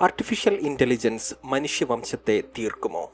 Artificial intelligence മനുഷ്യവംശത്തെ തീർക്കുമോ?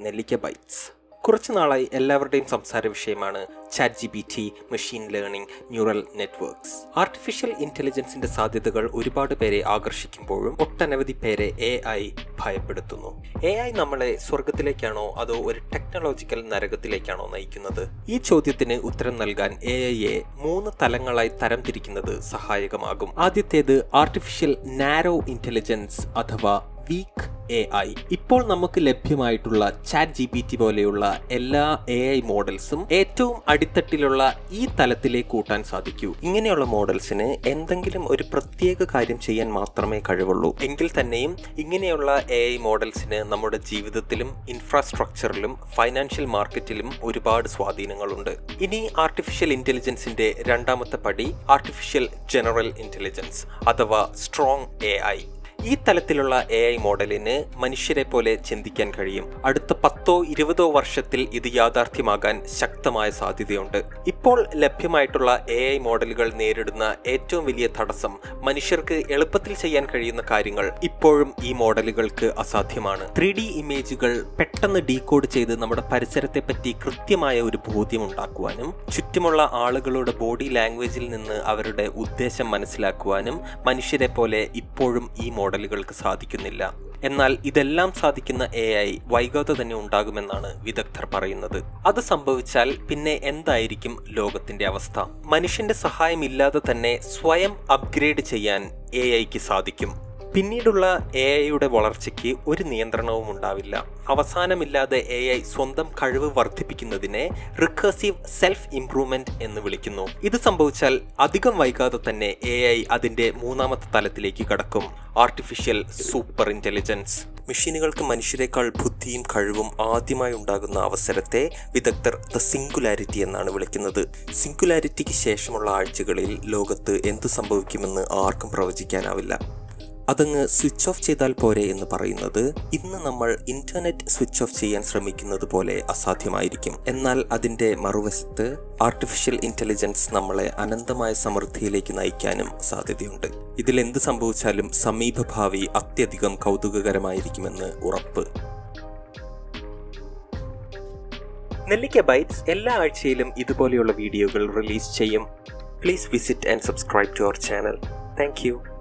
നെല്ലിക്ക bytes കുറച്ചു നാളായി എല്ലാവരുടെയും സംസാര വിഷയമാണ് chat G B T machine learning neural networks. Artificial ഇന്റലിജൻസിന്റെ സാധ്യതകൾ ഒരുപാട് പേരെ ആകർഷിക്കുമ്പോഴും ഒട്ടനവധി പേരെ എ ഐ ഭയപ്പെടുത്തുന്നു. എ ഐ നമ്മളെ സ്വർഗത്തിലേക്കാണോ അതോ ഒരു ടെക്നോളജിക്കൽ നരകത്തിലേക്കാണോ നയിക്കുന്നത്? ഈ ചോദ്യത്തിന് ഉത്തരം നൽകാൻ എ ഐയെ മൂന്ന് തലങ്ങളായി തരംതിരിക്കുന്നത് സഹായകമാകും. ആദ്യത്തേത് ആർട്ടിഫിഷ്യൽ നാരോ ഇന്റലിജൻസ് അഥവാ വീക്ക് എ ഐ ഇപ്പോൾ നമുക്ക് ലഭ്യമായിട്ടുള്ള ചാറ്റ് ജി പി ടി പോലെയുള്ള എല്ലാ എ ഐ മോഡൽസും ഏറ്റവും അടിത്തട്ടിലുള്ള ഈ തലത്തിലേക്ക് കൂട്ടാൻ സാധിക്കൂ. ഇങ്ങനെയുള്ള മോഡൽസിന് എന്തെങ്കിലും ഒരു പ്രത്യേക കാര്യം ചെയ്യാൻ മാത്രമേ കഴിവുള്ളൂ. എങ്കിൽ തന്നെയും ഇങ്ങനെയുള്ള എ ഐ മോഡൽസിന് നമ്മുടെ ജീവിതത്തിലും ഇൻഫ്രാസ്ട്രക്ചറിലും ഫൈനാൻഷ്യൽ മാർക്കറ്റിലും ഒരുപാട് സ്വാധീനങ്ങളുണ്ട്. ഇനി ആർട്ടിഫിഷ്യൽ ഇന്റലിജൻസിന്റെ രണ്ടാമത്തെ പടി ആർട്ടിഫിഷ്യൽ ജനറൽ ഇന്റലിജൻസ് അഥവാ സ്ട്രോങ് എ ഐ ഈ തലത്തിലുള്ള എ ഐ മോഡലിന് മനുഷ്യരെ പോലെ ചിന്തിക്കാൻ കഴിയും. അടുത്ത പത്തോ ഇരുപതോ വർഷത്തിൽ ഇത് യാഥാർത്ഥ്യമാകാൻ ശക്തമായ സാധ്യതയുണ്ട്. ഇപ്പോൾ ലഭ്യമായിട്ടുള്ള എ ഐ മോഡലുകൾ നേരിടുന്ന ഏറ്റവും വലിയ തടസ്സം മനുഷ്യർക്ക് എളുപ്പത്തിൽ ചെയ്യാൻ കഴിയുന്ന കാര്യങ്ങൾ ഇപ്പോഴും ഈ മോഡലുകൾക്ക് അസാധ്യമാണ്. ത്രീ ഡി ഇമേജുകൾ പെട്ടെന്ന് ഡീകോഡ് ചെയ്ത് നമ്മുടെ പരിസരത്തെ പറ്റി കൃത്യമായ ഒരു ബോധ്യം ഉണ്ടാക്കുവാനും ചുറ്റുമുള്ള ആളുകളുടെ ബോഡി ലാംഗ്വേജിൽ നിന്ന് അവരുടെ ഉദ്ദേശം മനസ്സിലാക്കുവാനും മനുഷ്യരെ പോലെ ഇപ്പോഴും ഈ മോഡലുകൾക്ക് സാധിക്കുന്നില്ല. എന്നാൽ ഇതെല്ലാം സാധിക്കുന്ന എ ഐ വൈകാതെ തന്നെ ഉണ്ടാകുമെന്നാണ് വിദഗ്ധർ പറയുന്നത്. അത് സംഭവിച്ചാൽ പിന്നെ എന്തായിരിക്കും ലോകത്തിന്റെ അവസ്ഥ? മനുഷ്യന്റെ സഹായമില്ലാതെ തന്നെ സ്വയം അപ്ഗ്രേഡ് ചെയ്യാൻ എ ഐക്ക് സാധിക്കും. പിന്നീടുള്ള എ ഐയുടെ വളർച്ചയ്ക്ക് ഒരു നിയന്ത്രണവും ഉണ്ടാവില്ല. അവസാനമില്ലാതെ എ ഐ സ്വന്തം കഴിവ് വർദ്ധിപ്പിക്കുന്നതിനെ റിക്കേഴ്സീവ് സെൽഫ് ഇംപ്രൂവ്മെന്റ് എന്ന് വിളിക്കുന്നു. ഇത് സംഭവിച്ചാൽ അധികം വൈകാതെ തന്നെ എ ഐ അതിന്റെ മൂന്നാമത്തെ തലത്തിലേക്ക് കടക്കും. ആർട്ടിഫിഷ്യൽ സൂപ്പർ ഇന്റലിജൻസ് മെഷീനുകൾക്ക് മനുഷ്യരെക്കാൾ ബുദ്ധിയും കഴിവും ആദ്യമായി ഉണ്ടാകുന്ന അവസരത്തെ വിദഗ്ധർ ദ സിംഗുലാരിറ്റി എന്നാണ് വിളിക്കുന്നത്. സിംഗുലാരിറ്റിക്ക് ശേഷമുള്ള ആഴ്ചകളിൽ ലോകത്ത് എന്ത് സംഭവിക്കുമെന്ന് ആർക്കും പ്രവചിക്കാനാവില്ല. അതങ്ങ് സ്വിച്ച് ഓഫ് ചെയ്താൽ പോരെ എന്ന് പറയുന്നത് ഇന്ന് നമ്മൾ ഇന്റർനെറ്റ് സ്വിച്ച് ഓഫ് ചെയ്യാൻ ശ്രമിക്കുന്നത് പോലെ അസാധ്യമായിരിക്കും. എന്നാൽ അതിന്റെ മറുവശത്ത് ആർട്ടിഫിഷ്യൽ ഇന്റലിജൻസ് നമ്മളെ അനന്തമായ സമൃദ്ധിയിലേക്ക് നയിക്കാനും സാധ്യതയുണ്ട്. ഇതിൽ എന്ത് സംഭവിച്ചാലും സമീപഭാവി അത്യധികം കൗതുകകരമായിരിക്കുമെന്ന് ഉറപ്പ്. നെല്ലിക്ക ബൈറ്റ്സ് എല്ലാ ആഴ്ചയിലും ഇതുപോലെയുള്ള വീഡിയോകൾ റിലീസ് ചെയ്യും. Please visit and subscribe to our channel thank